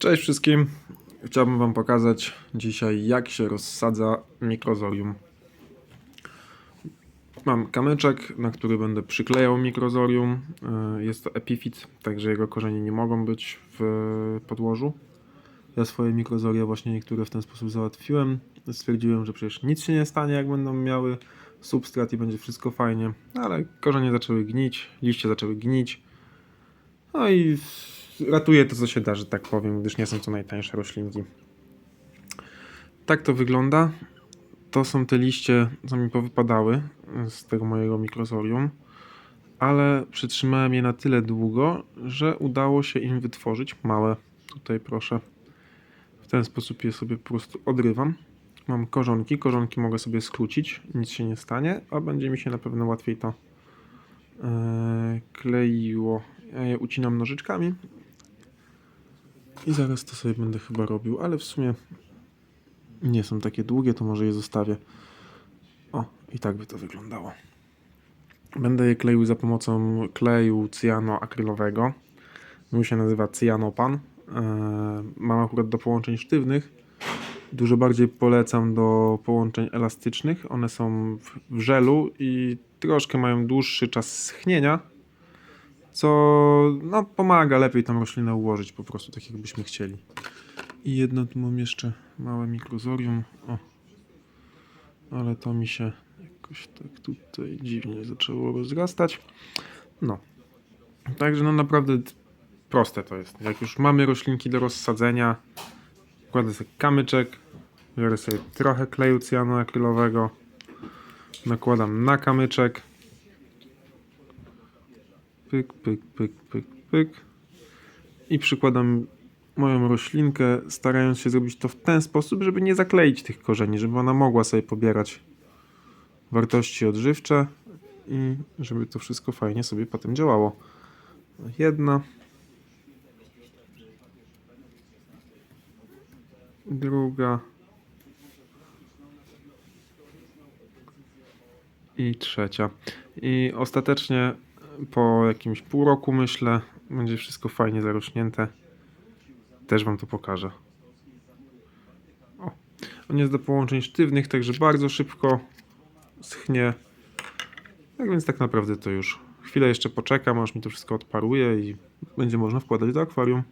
Cześć wszystkim. Chciałbym Wam pokazać dzisiaj, jak się rozsadza mikrozorium. Mam kamyczek, na który będę przyklejał mikrozorium. Yy, Jest to epifit, także jego korzenie nie mogą być w podłożu. Ja swoje mikrozoria właśnie niektóre w ten sposób załatwiłem. Stwierdziłem, że przecież nic się nie stanie, jak będą miały substrat i będzie wszystko fajnie. Ale korzenie zaczęły gnić, liście zaczęły gnić. No i ratuje to, co się da, że tak powiem, gdyż nie są to najtańsze roślinki. Tak to wygląda. To są te liście, co mi powypadały z tego mojego mikrozorium, ale przytrzymałem je na tyle długo, że udało się im wytworzyć małe. Tutaj proszę. W ten sposób je sobie po prostu odrywam. Mam korzonki, korzonki mogę sobie skrócić, nic się nie stanie, a będzie mi się na pewno łatwiej to e, kleiło. Ja je ucinam nożyczkami i zaraz to sobie będę chyba robił, ale w sumie nie są takie długie, to może je zostawię. O, i tak by to wyglądało. Będę je kleił za pomocą kleju cyjanoakrylowego. Mój się nazywa cyjanopan. Eee, Mam akurat do połączeń sztywnych. Dużo bardziej polecam do połączeń elastycznych. One są w żelu i troszkę mają dłuższy czas schnienia co no, pomaga lepiej tą roślinę ułożyć po prostu tak jakbyśmy chcieli. I jedno tu mam jeszcze małe mikrozorium. O. Ale to mi się jakoś tak tutaj dziwnie zaczęło rozrastać. No. Także no naprawdę proste to jest. Jak już mamy roślinki do rozsadzenia, kładę sobie kamyczek, biorę sobie trochę kleju cyjanoakrylowego, nakładam na kamyczek, pyk, pyk, pyk, pyk, pyk. I przykładam moją roślinkę, starając się zrobić to w ten sposób, żeby nie zakleić tych korzeni, żeby ona mogła sobie pobierać wartości odżywcze i żeby to wszystko fajnie sobie potem działało. Jedna. Druga. I trzecia. I ostatecznie po jakimś pół roku, myślę, będzie wszystko fajnie zarośnięte. Też Wam to pokażę. O. On jest do połączeń sztywnych, także bardzo szybko schnie. Tak więc tak naprawdę to już. Chwilę jeszcze poczekam, aż mi to wszystko odparuje i będzie można wkładać do akwarium.